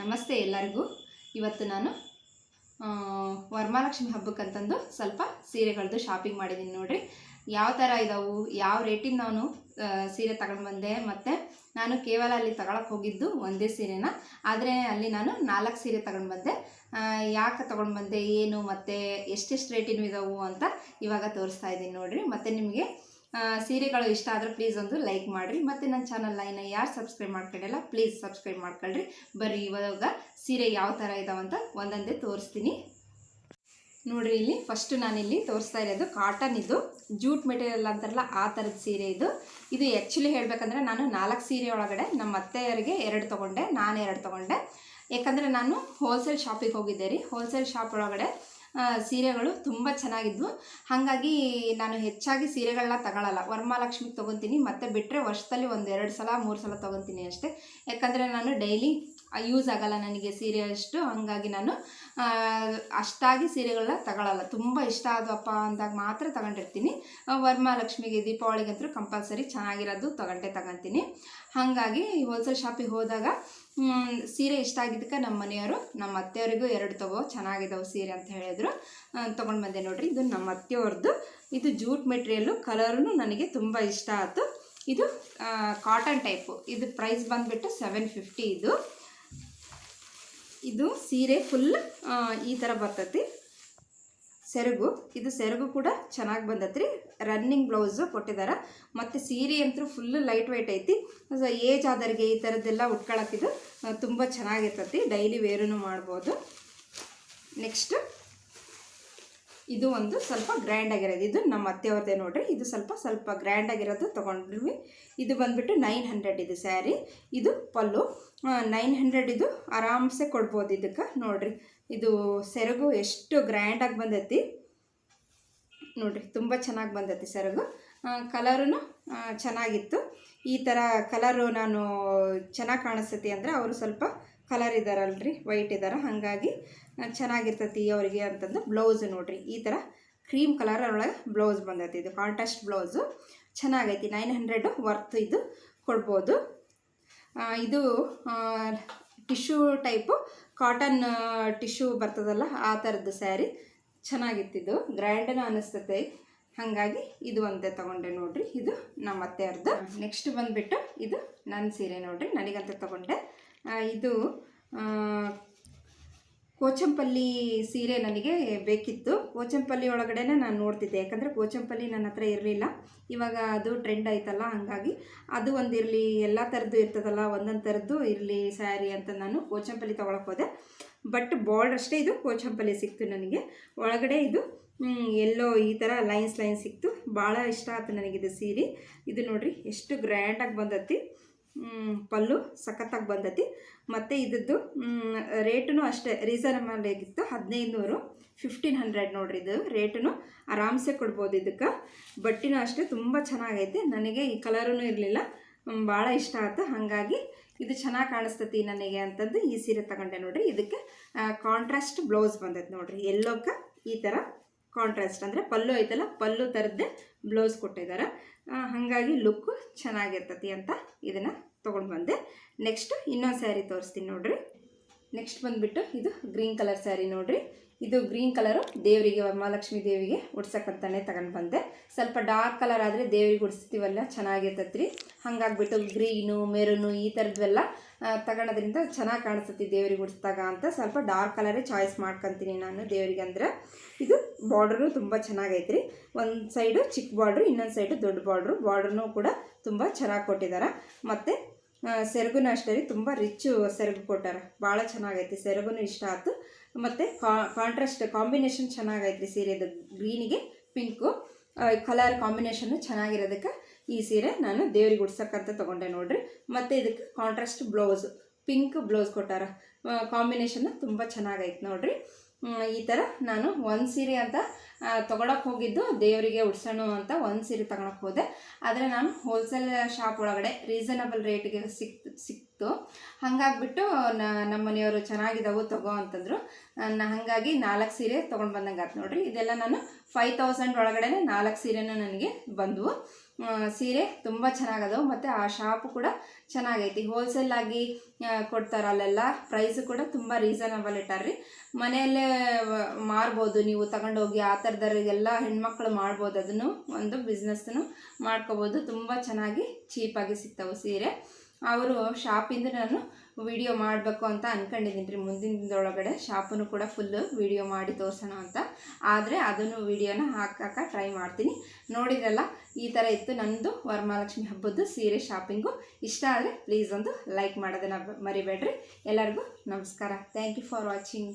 ನಮಸ್ತೆ ಎಲ್ಲರಿಗೂ. ಇವತ್ತು ನಾನು ವರಮಹಾಲಕ್ಷ್ಮಿ ಹಬ್ಬಕ್ಕಂತಂದು ಸ್ವಲ್ಪ ಸೀರೆಗಳದ್ದು ಶಾಪಿಂಗ್ ಮಾಡಿದ್ದೀನಿ ನೋಡಿರಿ. ಯಾವ ಥರ ಇದಾವು, ಯಾವ ರೇಟಿಂದ ನಾನು ಸೀರೆ ತಗೊಂಡು ಬಂದೆ, ಮತ್ತು ನಾನು ಕೇವಲ ಅಲ್ಲಿ ತಗೊಳಕ್ಕೆ ಹೋಗಿದ್ದು ಒಂದೇ ಸೀರೆನ? ಆದರೆ ಅಲ್ಲಿ ನಾನು ನಾಲ್ಕು ಸೀರೆ ತಗೊಂಡು ಬಂದೆ. ಯಾಕೆ ತಗೊಂಡು ಬಂದೆ, ಏನು, ಮತ್ತು ಎಷ್ಟೆಷ್ಟು ರೇಟಿನ ಇದಾವು ಅಂತ ಇವಾಗ ತೋರಿಸ್ತಾ ಇದ್ದೀನಿ ನೋಡಿರಿ. ಮತ್ತು ನಿಮಗೆ ಸೀರೆಗಳು ಇಷ್ಟ ಆದರೆ ಪ್ಲೀಸ್ ಒಂದು ಲೈಕ್ ಮಾಡಿರಿ. ಮತ್ತು ನನ್ನ ಚಾನಲ್ನ ಇನ್ನು ಯಾರು ಸಬ್ಸ್ಕ್ರೈಬ್ ಮಾಡ್ಕೊಂಡಿಲ್ಲ ಪ್ಲೀಸ್ ಸಬ್ಸ್ಕ್ರೈಬ್ ಮಾಡ್ಕೊಳ್ರಿ. ಬರ್ರಿ ಇವಾಗ ಸೀರೆ ಯಾವ ಥರ ಇದಾವಂತ ಒಂದೊಂದೇ ತೋರಿಸ್ತೀನಿ. ನೋಡಿರಿ ಇಲ್ಲಿ ಫಸ್ಟ್ ನಾನಿಲ್ಲಿ ತೋರಿಸ್ತಾ ಇರೋದು ಕಾಟನ್ ಇದು. ಜೂಟ್ ಮೆಟೀರಿಯಲ್ ಅಂತಾರಲ್ಲ, ಆ ಥರದ ಸೀರೆ ಇದು. ಇದು ಆ್ಯಕ್ಚುಲಿ ಹೇಳಬೇಕಂದ್ರೆ ನಾನು ನಾಲ್ಕು ಸೀರೆ ಒಳಗಡೆ ನಮ್ಮ ಅತ್ತೆಯವರಿಗೆ ಎರಡು ತೊಗೊಂಡೆ, ನಾನು ಎರಡು ತೊಗೊಂಡೆ. ಯಾಕಂದರೆ ನಾನು ಹೋಲ್ಸೇಲ್ ಶಾಪಿಗೆ ಹೋಗಿದ್ದೆ ರೀ. ಹೋಲ್ಸೇಲ್ ಶಾಪ್ ಒಳಗಡೆ ಸೀರೆಗಳು ತುಂಬ ಚೆನ್ನಾಗಿದ್ವು. ಹಾಗಾಗಿ ನಾನು ಹೆಚ್ಚಾಗಿ ಸೀರೆಗಳನ್ನ ತಗೊಳ್ಳಲ್ಲ ವರಮಹಾಲಕ್ಷ್ಮಿಗೆ ತೊಗೊತೀನಿ. ಮತ್ತು ಬಿಟ್ಟರೆ ವರ್ಷದಲ್ಲಿ ಒಂದು ಎರಡು ಸಲ, ಮೂರು ಸಲ ತೊಗೊತೀನಿ ಅಷ್ಟೇ. ಯಾಕಂದರೆ ನಾನು ಡೈಲಿ ಯೂಸ್ ಆಗಲ್ಲ ನನಗೆ ಸೀರೆ ಅಷ್ಟು. ಹಾಗಾಗಿ ನಾನು ಅಷ್ಟಾಗಿ ಸೀರೆಗಳನ್ನ ತಗೊಳ್ಳಲ್ಲ ತುಂಬ ಇಷ್ಟ ಆದವಪ್ಪ ಅಂದಾಗ ಮಾತ್ರ ತಗೊಂಡಿರ್ತೀನಿ. ವರ್ಮಹಾಲಕ್ಷ್ಮಿಗೆ ದೀಪಾವಳಿಗಂತೂ ಕಂಪಲ್ಸರಿ ಚೆನ್ನಾಗಿರೋದು ತಗೊಂಡೆ ತಗೊತೀನಿ. ಹಾಗಾಗಿ ಹೋಲ್ಸೇಲ್ ಶಾಪಿಗೆ ಹೋದಾಗ ಸೀರೆ ಇಷ್ಟ ಆಗಿದ್ದಕ್ಕೆ ನಮ್ಮ ಮನೆಯವರು, ನಮ್ಮ ಅತ್ತೆಯವರಿಗೂ ಎರಡು ತಗೋ ಚೆನ್ನಾಗಿದ್ದಾವೆ ಸೀರೆ ಅಂತ ಹೇಳಿದ್ರು. ತೊಗೊಂಡು ಬಂದೆ ನೋಡಿರಿ. ಇದು ನಮ್ಮ ಅತ್ತೆಯವ್ರದ್ದು ಇದು ಜೂಟ್ ಮೆಟೀರಿಯಲ್ಲು ಕಲರೂ ನನಗೆ ತುಂಬ ಇಷ್ಟ ಆಯಿತು. ಇದು ಕಾಟನ್ ಟೈಪು ಇದು ಪ್ರೈಸ್ ಬಂದುಬಿಟ್ಟು ಸೆವೆನ್ ಫಿಫ್ಟಿ ಇದು. ಇದು ಸೀರೆ ಫುಲ್ ಈ ಥರ ಬರ್ತೈತಿ. ಸೆರಗು, ಇದು ಸೆರಗು ಕೂಡ ಚೆನ್ನಾಗಿ ಬಂದತ್ರಿ. ರನ್ನಿಂಗ್ ಬ್ಲೌಸು ಕೊಟ್ಟಿದ್ದಾರೆ ಮತ್ತು ಸೀರೆ ಅಂತೂ ಫುಲ್ ಲೈಟ್ ವೆಯ್ಟ್ ಐತಿ. ಏಜ್ ಆದವ್ರಿಗೆ ಈ ಥರದ್ದೆಲ್ಲ ಉಟ್ಕೊಳಕ್ಕಿದು ತುಂಬ ಚೆನ್ನಾಗಿರ್ತೈತಿ. ಡೈಲಿ ವೇರೂ ಮಾಡ್ಬೋದು. ನೆಕ್ಸ್ಟ್ ಇದು ಒಂದು ಸ್ವಲ್ಪ ಗ್ರ್ಯಾಂಡ್ ಆಗಿರೋದು. ಇದು ನಮ್ಮ ಅತ್ತೆಯವ್ರದ್ದೇ ನೋಡ್ರಿ. ಇದು ಸ್ವಲ್ಪ ಸ್ವಲ್ಪ ಗ್ರ್ಯಾಂಡ್ ಆಗಿರೋದು ತೊಗೊಂಡ್ವಿ. ಇದು ಬಂದುಬಿಟ್ಟು ನೈನ್ ಹಂಡ್ರೆಡ್ ಇದು ಸ್ಯಾರಿ ಇದು ಪಲ್ಲು. ನೈನ್ ಹಂಡ್ರೆಡ್ ಇದು ಆರಾಮ್ಸೆ ಕೊಡ್ಬೋದು ಇದಕ್ಕೆ. ನೋಡ್ರಿ, ಇದು ಸೆರಗು ಎಷ್ಟು ಗ್ರ್ಯಾಂಡಾಗಿ ಬಂದೈತಿ. ನೋಡ್ರಿ, ತುಂಬ ಚೆನ್ನಾಗಿ ಬಂದೈತಿ ಸೆರಗು. ಕಲರೂ ಚೆನ್ನಾಗಿತ್ತು. ಈ ಥರ ಕಲರು ನಾನು ಚೆನ್ನಾಗಿ ಕಾಣಿಸ್ತೈತಿ ಅಂದರೆ ಅವರು ಸ್ವಲ್ಪ ಕಲರ್ ಇದ್ದಾರಲ್ರಿ ವೈಟ್ ಇದ್ದಾರೆ ಹಾಗಾಗಿ ಚೆನ್ನಾಗಿರ್ತತಿ ಅವರಿಗೆ ಅಂತಂದು ಬ್ಲೌಸ್ ನೋಡಿರಿ. ಈ ಥರ ಕ್ರೀಮ್ ಕಲರ್ ಒಳಗೆ ಬ್ಲೌಸ್ ಬಂದೈತಿ. ಇದು ಕಾಂಟ್ರಾಸ್ಟ್ ಬ್ಲೌಸು ಚೆನ್ನಾಗೈತಿ. ನೈನ್ ಹಂಡ್ರೆಡು ವರ್ತ್ ಇದು ಕೊಡ್ಬೋದು. ಇದು ಟಿಶ್ಯೂ ಟೈಪು ಕಾಟನ್ ಟಿಶ್ಯೂ ಬರ್ತದಲ್ಲ ಆ ಥರದ್ದು ಸ್ಯಾರಿ ಚೆನ್ನಾಗಿತ್ತಿದ್ದು ಗ್ರ್ಯಾಂಡನ ಅನಿಸ್ತತೆ. ಹಾಗಾಗಿ ಇದು ಒಂದೇ ತಗೊಂಡೆ ನೋಡ್ರಿ. ಇದು ನಮ್ಮ ಅತ್ತೆಯವ್ರದ್ದು ನೆಕ್ಸ್ಟ್ ಬಂದುಬಿಟ್ಟು ಇದು ನನ್ನ ಸೀರೆ ನೋಡ್ರಿ. ನನಗಂತ ತಗೊಂಡೆ. ಇದು ಕೋಚಂಪಲ್ಲಿ ಸೀರೆ ನನಗೆ ಬೇಕಿತ್ತು. ಕೋಚಂಪಲ್ಲಿ ಒಳಗಡೆ ನಾನು ನೋಡ್ತಿದ್ದೆ. ಯಾಕಂದರೆ ಕೋಚಂಪಲ್ಲಿ ನನ್ನ ಹತ್ರ ಇರಲಿಲ್ಲ. ಇವಾಗ ಅದು ಟ್ರೆಂಡ್ ಆಯ್ತಲ್ಲ, ಹಾಗಾಗಿ ಅದು ಒಂದು ಇರಲಿ, ಎಲ್ಲ ಥರದ್ದು ಇರ್ತದಲ್ಲ, ಒಂದೊಂದು ಥರದ್ದು ಇರಲಿ ಸ್ಯಾರಿ ಅಂತ ನಾನು ಕೋಚಂಪಲ್ಲಿ ತೊಗೊಳಕ್ಕೆ ಹೋದೆ. ಬಟ್ ಬಾರ್ಡರ್ ಅಷ್ಟೇ ಇದು, ಕೋಚಂಪಲ್ಲಿ ಸಿಕ್ತು ನನಗೆ. ಒಳಗಡೆ ಇದು ಎಲ್ಲೋ ಈ ಥರ ಲೈನ್ಸ್ ಲೈನ್ಸ್ ಸಿಕ್ತು. ಭಾಳ ಇಷ್ಟ ಆಯ್ತು ನನಗಿದು ಸೀರೆ. ಇದು ನೋಡಿರಿ, ಎಷ್ಟು ಗ್ರ್ಯಾಂಡಾಗಿ ಬಂದತಿ ಪಲ್ಲು ಸಖತ್ತಾಗಿ ಬಂದತಿ. ಮತ್ತು ಇದ್ದದ್ದು ರೇಟೂ ಅಷ್ಟೇ ರೀಸನಬಲ್ ಆಗಿತ್ತು ಹದಿನೈದು ನೂರು ಫಿಫ್ಟೀನ್ ಹಂಡ್ರೆಡ್ ನೋಡ್ರಿ ಇದು. ರೇಟೂ ಆರಾಮ್ಸೆ ಕೊಡ್ಬೋದು ಇದಕ್ಕೆ. ಬಟ್ಟಿನೂ ಅಷ್ಟೇ, ತುಂಬ ಚೆನ್ನಾಗೈತೆ. ನನಗೆ ಈ ಕಲರೂ ಇರಲಿಲ್ಲ. ಭಾಳ ಇಷ್ಟ ಆಯ್ತು ಹಾಗಾಗಿ ಇದು ಚೆನ್ನಾಗಿ ಕಾಣಿಸ್ತತಿ ನನಗೆ ಅಂತಂದು ಈ ಸೀರೆ ತಗೊಂಡೆ ನೋಡ್ರಿ. ಇದಕ್ಕೆ ಕಾಂಟ್ರಾಸ್ಟ್ ಬ್ಲೌಸ್ ಬಂದೈತೆ ನೋಡ್ರಿ. ಎಲ್ಲೋಕ್ಕೆ ಈ ಥರ ಕಾಂಟ್ರಾಸ್ಟ್ ಅಂದರೆ ಪಲ್ಲು ಐತಲ್ಲ, ಪಲ್ಲು ಥರದ್ದೇ ಬ್ಲೌಸ್ ಕೊಟ್ಟಿದ್ದಾರೆ. ಹಾಗಾಗಿ ಲುಕ್ಕು ಚೆನ್ನಾಗಿರ್ತತಿ ಅಂತ ಇದನ್ನು ತೊಗೊಂಡು ಬಂದೆ. ನೆಕ್ಸ್ಟ್ ಇನ್ನೊಂದು ಸ್ಯಾರಿ ತೋರಿಸ್ತೀನಿ ನೋಡ್ರಿ. ನೆಕ್ಸ್ಟ್ ಬಂದುಬಿಟ್ಟು ಇದು ಗ್ರೀನ್ ಕಲರ್ ಸ್ಯಾರಿ ನೋಡ್ರಿ. ಇದು ಗ್ರೀನ್ ಕಲರು ದೇವರಿಗೆ ಮಹಾಲಕ್ಷ್ಮೀ ದೇವಿಗೆ ಉಡ್ಸಕ್ಕಂತಾನೆ ತಗೊಂಡು ಬಂದೆ. ಸ್ವಲ್ಪ ಡಾರ್ಕ್ ಕಲರ್ ಆದರೆ ದೇವ್ರಿಗೆ ಉಡ್ಸ್ತೀವಲ್ಲ ಚೆನ್ನಾಗಿರ್ತೈತೆ ರೀ ಹಾಗಾಗ್ಬಿಟ್ಟು ಗ್ರೀನು ಮೆರೂನು ಈ ಥರದ್ವೆಲ್ಲ ತಗೊಳೋದ್ರಿಂದ ಚೆನ್ನಾಗಿ ಕಾಣಿಸ್ತತಿ ದೇವ್ರಿಗೆ ಉಡ್ಸ್ದಾಗ ಅಂತ. ಸ್ವಲ್ಪ ಡಾರ್ಕ್ ಕಲರೇ ಚಾಯ್ಸ್ ಮಾಡ್ಕೊತೀನಿ ನಾನು ದೇವರಿಗೆ ಅಂದ್ರೆ. ಇದು ಬಾರ್ಡ್ರು ತುಂಬ ಚೆನ್ನಾಗೈತೆ ರೀ ಒಂದು ಸೈಡು ಚಿಕ್ಕ ಬಾರ್ಡ್ರು, ಇನ್ನೊಂದು ಸೈಡು ದೊಡ್ಡ ಬಾರ್ಡ್ರು. ಬಾರ್ಡ್ರೂ ಕೂಡ ತುಂಬ ಚೆನ್ನಾಗಿ ಕೊಟ್ಟಿದ್ದಾರೆ ಮತ್ತು ಸೆರಗುನ ಅಷ್ಟೇ ರೀ, ತುಂಬ ರಿಚ್ಚು ಸೆರಗು ಕೊಟ್ಟಾರ. ಭಾಳ ಚೆನ್ನಾಗೈತಿ ಸೆರಗುನು ಇಷ್ಟ ಆಯ್ತು ಮತ್ತು ಕಾಂಟ್ರಾಸ್ಟ್ ಕಾಂಬಿನೇಷನ್ ಚೆನ್ನಾಗೈತೆ ರೀ ಸೀರೆದು. ಗ್ರೀನಿಗೆ ಪಿಂಕು ಕಲರ್ ಕಾಂಬಿನೇಷನ್ನು ಚೆನ್ನಾಗಿರೋದಕ್ಕೆ ಈ ಸೀರೆ ನಾನು ದೇವ್ರಿಗೆ ಉಡ್ಸಕ್ಕಂತ ತೊಗೊಂಡೆ ನೋಡ್ರಿ. ಮತ್ತು ಇದಕ್ಕೆ ಕಾಂಟ್ರಾಸ್ಟ್ ಬ್ಲೌಸು ಪಿಂಕ್ ಬ್ಲೌಸ್ ಕೊಟ್ಟಾರ. ಕಾಂಬಿನೇಷನ್ ತುಂಬ ಚೆನ್ನಾಗೈತೆ ನೋಡ್ರಿ. ಈ ಥರ ನಾನು ಒಂದು ಸೀರೆ ಅಂತ ತೊಗೊಳಕ್ಕೆ ಹೋಗಿದ್ದು, ದೇವರಿಗೆ ಉಡ್ಸೋಣ ಅಂತ ಒಂದು ಸೀರೆ ತಗೊಳಕ್ಕೆ ಹೋದೆ. ಆದರೆ ನಾನು ಹೋಲ್ಸೇಲ್ ಶಾಪ್ ಒಳಗಡೆ ರೀಸನಬಲ್ ರೇಟ್ಗೆ ಸಿಕ್ತು ಸಿಕ್ತು. ಹಾಗಾಗ್ಬಿಟ್ಟು ನಮ್ಮ ಮನೆಯವರು ಚೆನ್ನಾಗಿದ್ದಾವು ತಗೋ ಅಂತಂದರು. ನಾನು ಹಾಗಾಗಿ ನಾಲ್ಕು ಸೀರೆ ತೊಗೊಂಡು ಬಂದಂಗೆ ಆಯ್ತು ನೋಡಿರಿ. ಇದೆಲ್ಲ ನಾನು ಫೈವ್ ತೌಸಂಡ್ ಒಳಗಡೆ ನಾಲ್ಕು ಸೀರೆನೂ ನನಗೆ ಬಂದವು. ಸೀರೆ ತುಂಬ ಚೆನ್ನಾಗದವು, ಮತ್ತು ಆ ಶಾಪು ಕೂಡ ಚೆನ್ನಾಗೈತಿ. ಹೋಲ್ಸೇಲ್ ಆಗಿ ಕೊಡ್ತಾರೆ ಅಲ್ಲೆಲ್ಲ ಪ್ರೈಸು ಕೂಡ ತುಂಬ ರೀಸನಬಲ್ ಇಟ್ಟಾರ್ರಿ. ಮನೆಯಲ್ಲೇ ಮಾರ್ಬೋದು ನೀವು, ತಗೊಂಡೋಗಿ ಆ ಥರದವ್ರಿಗೆಲ್ಲ ಹೆಣ್ಮಕ್ಳು ಮಾಡ್ಬೋದು, ಅದನ್ನು ಒಂದು ಬಿಸ್ನೆಸ್ನು ಮಾಡ್ಕೋಬೋದು. ತುಂಬ ಚೆನ್ನಾಗಿ ಚೀಪಾಗಿ ಸಿಗ್ತವೆ ಸೀರೆ. ಅವರು ಶಾಪಿಂದ ನಾನು ವಿಡಿಯೋ ಮಾಡಬೇಕು ಅಂತ ಅಂದ್ಕೊಂಡಿದ್ದೀನಿ ರೀ. ಮುಂದಿನ ದಿನದೊಳಗಡೆ ಶಾಪನ್ನು ಕೂಡ ಫುಲ್ಲು ವಿಡಿಯೋ ಮಾಡಿ ತೋರಿಸೋಣ ಅಂತ. ಆದರೆ ಅದನ್ನು ವಿಡಿಯೋನ ಹಾಕಕ್ಕೆ ಟ್ರೈ ಮಾಡ್ತೀನಿ. ನೋಡಿದ್ರಲ್ಲ, ಈ ಥರ ಇತ್ತು ನಂದು ವರಮಹಾಲಕ್ಷ್ಮಿ ಹಬ್ಬದ್ದು ಸೀರೆ ಶಾಪಿಂಗು. ಇಷ್ಟ ಆದರೆ ಪ್ಲೀಸ್ ಒಂದು ಲೈಕ್ ಮಾಡೋದನ್ನು ಮರಿಬೇಡ್ರಿ. ಎಲ್ಲರಿಗೂ ನಮಸ್ಕಾರ. Thank you for watching